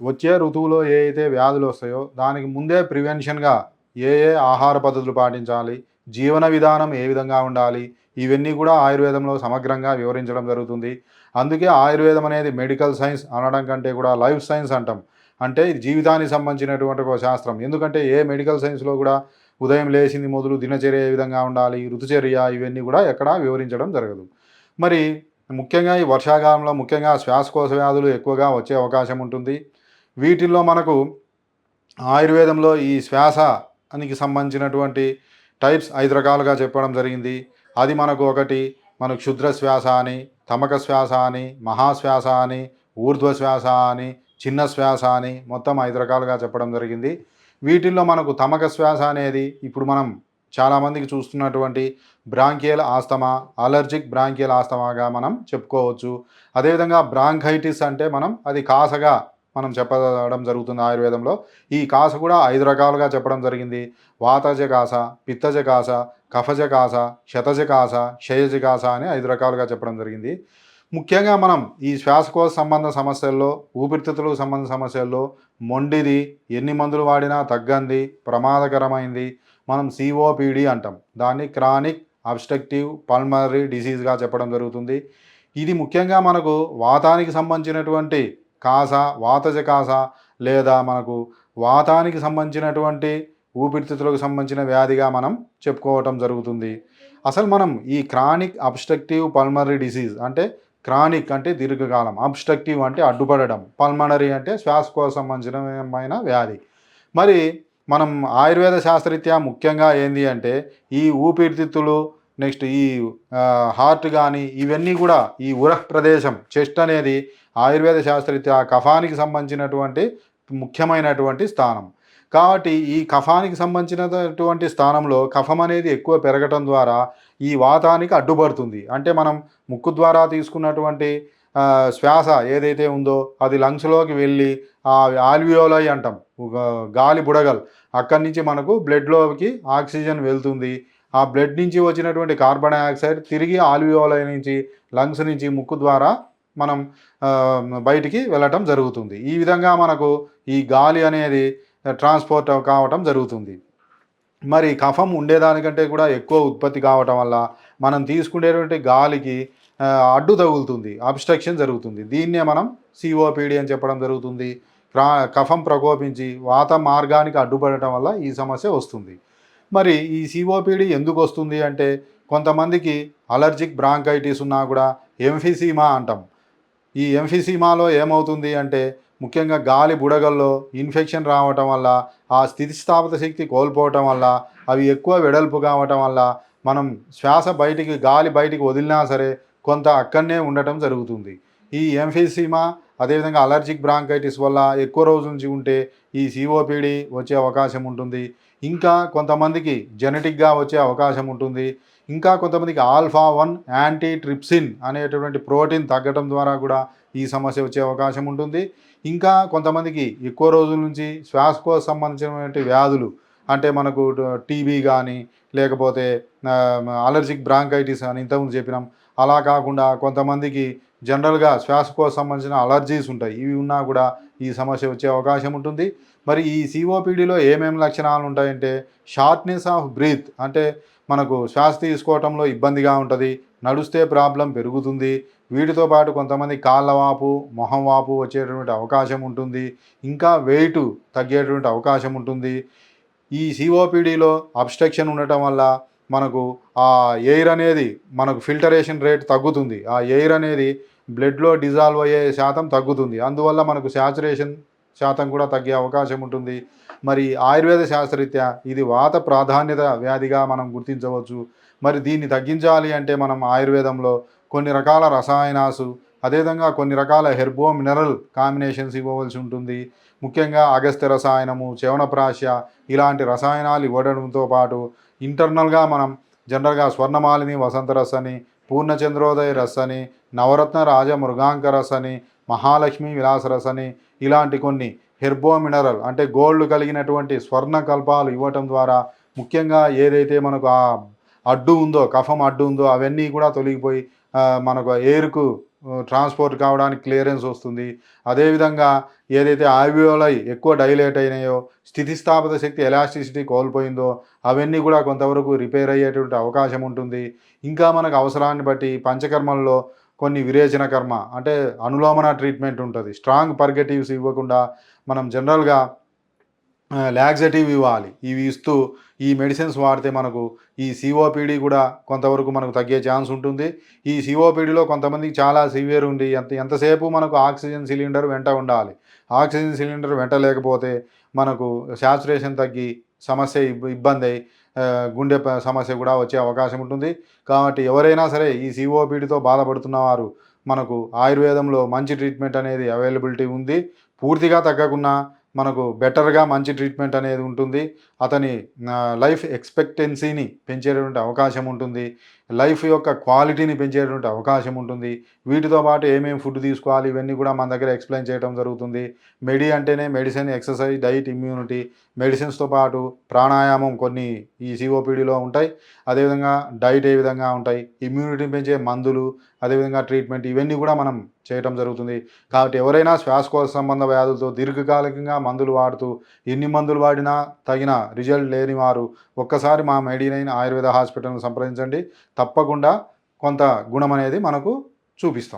వచ్చే ఋతువులో ఏ అయితే వ్యాధులు వస్తాయో దానికి ముందే ప్రివెన్షన్గా ఏ ఏ ఆహార పద్ధతులు పాటించాలి జీవన విధానం ఏ విధంగా ఉండాలి ఇవన్నీ కూడా ఆయుర్వేదంలో సమగ్రంగా వివరించడం జరుగుతుంది. అందుకే ఆయుర్వేదం అనేది మెడికల్ సైన్స్ అనడం కంటే కూడా లైఫ్ సైన్స్ అంటాం. అంటే జీవితానికి సంబంధించినటువంటి ఒక శాస్త్రం. ఎందుకంటే ఏ మెడికల్ సైన్స్లో కూడా ఉదయం లేచింది మొదలు దినచర్య ఏ విధంగా ఉండాలి ఋతుచర్య ఇవన్నీ కూడా ఎక్కడా వివరించడం జరగదు. మరి ముఖ్యంగా ఈ వర్షాకాలంలో ముఖ్యంగా శ్వాసకోశ వ్యాధులు ఎక్కువగా వచ్చే అవకాశం ఉంటుంది. వీటిల్లో మనకు ఆయుర్వేదంలో ఈ శ్వాసానికి సంబంధించినటువంటి టైప్స్ ఐదు రకాలుగా చెప్పడం జరిగింది. అది మనకు ఒకటి మన క్షుద్ర శ్వాస అని తమక శ్వాస అని మహాశ్వాస అని ఊర్ధ్వ శ్వాస అని చిన్న శ్వాస అని మొత్తం ఐదు రకాలుగా చెప్పడం జరిగింది. వీటిల్లో మనకు తమక శ్వాస అనేది ఇప్పుడు మనం చాలామందికి చూస్తున్నటువంటి బ్రాంకియల్ ఆస్తమా అలర్జిక్ బ్రాంకియల్ ఆస్తమాగా మనం చెప్పుకోవచ్చు. అదేవిధంగా బ్రాంకైటిస్ అంటే మనం అది కాసగా మనం చెప్పడం జరుగుతుంది ఆయుర్వేదంలో. ఈ కాస కూడా ఐదు రకాలుగా చెప్పడం జరిగింది. వాతజ కాస పిత్తజ కాస కఫజ కాస శతజ కాస క్షయజ కాస అని ఐదు రకాలుగా చెప్పడం జరిగింది. ముఖ్యంగా మనం ఈ శ్వాసకోశ సంబంధ సమస్యల్లో ఊపిరితిత్తులకు సంబంధ సమస్యల్లో మొండిది ఎన్ని మందులు వాడినా తగ్గంది ప్రమాదకరమైంది మనం సిఓపిడి అంటాం. దాన్ని క్రానిక్ అబ్స్ట్రక్టివ్ పల్మనరీ డిసీజ్గా చెప్పడం జరుగుతుంది. ఇది ముఖ్యంగా మనకు వాతానికి సంబంధించినటువంటి కాస వాతజ కాస లేదా మనకు వాతానికి సంబంధించినటువంటి ఊపిరితిత్తులకు సంబంధించిన వ్యాధిగా మనం చెప్పుకోవటం జరుగుతుంది. అసలు మనం ఈ క్రానిక్ అబ్స్ట్రక్టివ్ పల్మనరీ డిసీజ్ అంటే క్రానిక్ అంటే దీర్ఘకాలం అబ్స్ట్రక్టివ్ అంటే అడ్డుపడడం పల్మనరీ అంటే శ్వాసకోశ సంబంధించిన వ్యాధి. మరి మనం ఆయుర్వేద శాస్త్రరీత్యా ముఖ్యంగా ఏంది అంటే ఈ ఊపిరితిత్తులు నెక్స్ట్ ఈ హార్ట్ కానీ ఇవన్నీ కూడా ఈ ఉరహ్ ప్రదేశం చెస్ట్ అనేది ఆయుర్వేద శాస్త్రరీత్యా కఫానికి సంబంధించినటువంటి ముఖ్యమైనటువంటి స్థానం. కాబట్టి ఈ కఫానికి సంబంధించినటువంటి స్థానంలో కఫం అనేది ఎక్కువ పెరగటం ద్వారా ఈ వాతానికి అడ్డుపడుతుంది. అంటే మనం ముక్కు ద్వారా తీసుకున్నటువంటి శ్వాస ఏదైతే ఉందో అది లంగ్స్లోకి వెళ్ళి ఆ ఆల్వియోలై అంటాం. గాలి బుడగల్. అక్కడి నుంచి మనకు బ్లడ్లోకి ఆక్సిజన్ వెళ్తుంది. ఆ బ్లడ్ నుంచి వచ్చినటువంటి కార్బన్ డైఆక్సైడ్ తిరిగి ఆల్వియోలై నుంచి లంగ్స్ నుంచి ముక్కు ద్వారా మనం బయటికి వెళ్ళటం జరుగుతుంది. ఈ విధంగా మనకు ఈ గాలి అనేది ట్రాన్స్పోర్ట్ కావటం జరుగుతుంది. మరి కఫం ఉండేదానికంటే కూడా ఎక్కువ ఉత్పత్తి కావటం వల్ల మనం తీసుకునేటువంటి గాలికి అడ్డు తగులుతుంది. అబ్స్ట్రక్షన్ జరుగుతుంది. దీన్నే మనం సిఓపిడి అని చెప్పడం జరుగుతుంది. కఫం ప్రకోపించి వాత మార్గానికి అడ్డుపడటం వల్ల ఈ సమస్య వస్తుంది. మరి ఈ సిఓపిడి ఎందుకు వస్తుంది అంటే కొంతమందికి అలర్జిక్ బ్రాంకైటిస్ ఉన్నా కూడా ఎంఫిసీమా అంటాం. ఈ ఎంఫిసీమాలో ఏమవుతుంది అంటే ముఖ్యంగా గాలి బుడగల్లో ఇన్ఫెక్షన్ రావటం వల్ల ఆ స్థితిస్థాపక శక్తి కోల్పోవటం వల్ల అవి ఎక్కువ వెడల్పు కావటం వల్ల మనం శ్వాస బయటికి గాలి బయటికి వదిలినా సరే కొంత అక్కడనే ఉండటం జరుగుతుంది. ఈ ఎంఫిసీమా అదేవిధంగా అలర్జిక్ బ్రాంకైటిస్ వల్ల ఎక్కువ రోజుల నుంచి ఉంటే ఈ సిఓపిడి వచ్చే అవకాశం ఉంటుంది. ఇంకా కొంతమందికి జెనెటిక్గా వచ్చే అవకాశం ఉంటుంది. ఇంకా కొంతమందికి ఆల్ఫా వన్ యాంటీ ట్రిప్సిన్ అనేటటువంటి ప్రోటీన్ తగ్గటం ద్వారా కూడా ఈ సమస్య వచ్చే అవకాశం ఉంటుంది. ఇంకా కొంతమందికి ఎక్కువ రోజుల నుంచి శ్వాసకోశ సంబంధించినటువంటి వ్యాధులు అంటే మనకు టీబీ కానీ లేకపోతే అలర్జిక్ బ్రాంకైటిస్ అని ఇంతకుముందు చెప్పినాం. అలా కాకుండా కొంతమందికి జనరల్గా శ్వాసకోశ సంబంధించిన అలర్జీస్ ఉంటాయి. ఇవి ఉన్నా కూడా ఈ సమస్య వచ్చే అవకాశం ఉంటుంది. మరి ఈ సిఓపిడిలో ఏమేమి లక్షణాలు ఉంటాయంటే షార్ట్నెస్ ఆఫ్ బ్రీత్ అంటే మనకు శ్వాస తీసుకోవటంలో ఇబ్బందిగా ఉంటుంది నడుస్తే ప్రాబ్లం పెరుగుతుంది వీటితో పాటు కొంతమంది కాళ్ళ వాపు మొహం వాపు వచ్చేటటువంటి అవకాశం ఉంటుంది ఇంకా వెయిట్ తగ్గేటువంటి అవకాశం ఉంటుంది. ఈ సిఓపిడిలో అబ్స్ట్రక్షన్ ఉండటం వల్ల మనకు ఆ ఎయిర్ అనేది మనకు ఫిల్టరేషన్ రేట్ తగ్గుతుంది. ఆ ఎయిర్ అనేది బ్లడ్లో డిజాల్వ్ అయ్యే శాతం తగ్గుతుంది. అందువల్ల మనకు శాచురేషన్ శాతం కూడా తగ్గే అవకాశం ఉంటుంది. మరి ఆయుర్వేద శాస్త్రరీత్యా ఇది వాత ప్రాధాన్యత వ్యాధిగా మనం గుర్తించవచ్చు. మరి దీన్ని తగ్గించాలి అంటే మనం ఆయుర్వేదంలో కొన్ని రకాల రసాయనాసు అదేవిధంగా కొన్ని రకాల హెర్బో మినరల్ కాంబినేషన్స్ ఇవ్వవలసి ఉంటుంది. ముఖ్యంగా అగస్త్య రసాయనము చవనప్రాశ్య ఇలాంటి రసాయనాలు ఇవ్వడంతో పాటు ఇంటర్నల్గా మనం జనరల్గా స్వర్ణమాలిని వసంత రస్ అని పూర్ణచంద్రోదయ రస్ అని నవరత్న రాజ మృగాంక రస్ అని మహాలక్ష్మి విలాసరస్ అని ఇలాంటి కొన్ని హెర్బో మినరల్ అంటే గోల్డ్ కలిగినటువంటి స్వర్ణ కల్పాలు ఇవ్వటం ద్వారా ముఖ్యంగా ఏదైతే మనకు ఆ అడ్డు ఉందో కఫం అడ్డు ఉందో అవన్నీ కూడా తొలగిపోయి మనకు ఎయిర్కు ట్రాన్స్పోర్ట్ కావడానికి క్లియరెన్స్ వస్తుంది. అదేవిధంగా ఏదైతే ఆవియోలై ఎక్కువ డైలేట్ అయినాయో స్థితిస్థాపక శక్తి ఎలాస్టిసిటీ కోల్పోయిందో అవన్నీ కూడా కొంతవరకు రిపేర్ అయ్యేటువంటి అవకాశం ఉంటుంది. ఇంకా మనకు అవసరాన్ని బట్టి పంచకర్మల్లో కొన్ని విరేచన కర్మ అంటే అనులోమన ట్రీట్మెంట్ ఉంటుంది. స్ట్రాంగ్ పర్గటివ్స్ ఇవ్వకుండా మనం జనరల్గా లాక్సేటివ్ ఇవ్వాలి. ఇవి ఇస్తూ ఈ మెడిసిన్స్ వాడితే మనకు ఈ సిఓపిడి కూడా కొంతవరకు మనకు తగ్గే ఛాన్స్ ఉంటుంది. ఈ సిఓపిడిలో కొంతమందికి చాలా సివియర్ ఉంది. ఎంత ఎంతసేపు మనకు ఆక్సిజన్ సిలిండర్ వెంట ఉండాలి? ఆక్సిజన్ సిలిండర్ వెంట లేకపోతే మనకు శాచురేషన్ తగ్గి సమస్య ఇబ్బంది గుండె సమస్య కూడా వచ్చే అవకాశం ఉంటుంది. కాబట్టి ఎవరైనా సరే ఈ సిఓపిడితో బాధపడుతున్న వారు మనకు ఆయుర్వేదంలో మంచి ట్రీట్మెంట్ అనేది అవైలబిలిటీ ఉంది. పూర్తిగా తగ్గకుండా మనకు బెటర్గా మంచి ట్రీట్మెంట్ అనేది ఉంటుంది. అతని లైఫ్ ఎక్స్పెక్టెన్సీని పెంచేటువంటి అవకాశం ఉంటుంది. లైఫ్ యొక్క క్వాలిటీని పెంచేటువంటి అవకాశం ఉంటుంది. వీటితో పాటు ఏమేమి ఫుడ్ తీసుకోవాలి ఇవన్నీ కూడా మన దగ్గర ఎక్స్ప్లెయిన్ చేయడం జరుగుతుంది. మెడి అంటేనే మెడిసిన్ ఎక్సర్సైజ్ డైట్ ఇమ్యూనిటీ మెడిసిన్స్తో పాటు ప్రాణాయామం కొన్ని ఈ సిఓపిడిలో ఉంటాయి. అదేవిధంగా డైట్ ఏ విధంగా ఉంటాయి ఇమ్యూనిటీ పెంచే మందులు అదేవిధంగా ట్రీట్మెంట్ ఇవన్నీ కూడా మనం చేయటం జరుగుతుంది. కాబట్టి ఎవరైనా శ్వాసకోశ సంబంధ వ్యాధులతో దీర్ఘకాలికంగా మందులు వాడుతూ ఎన్ని మందులు వాడినా తగిన రిజల్ట్ లేని వారు ఒక్కసారి మా మెడినైన్ ఆయుర్వేద హాస్పిటల్ను సంప్రదించండి. తప్పకుండా కొంత గుణం అనేది మనకు చూపిస్తాం.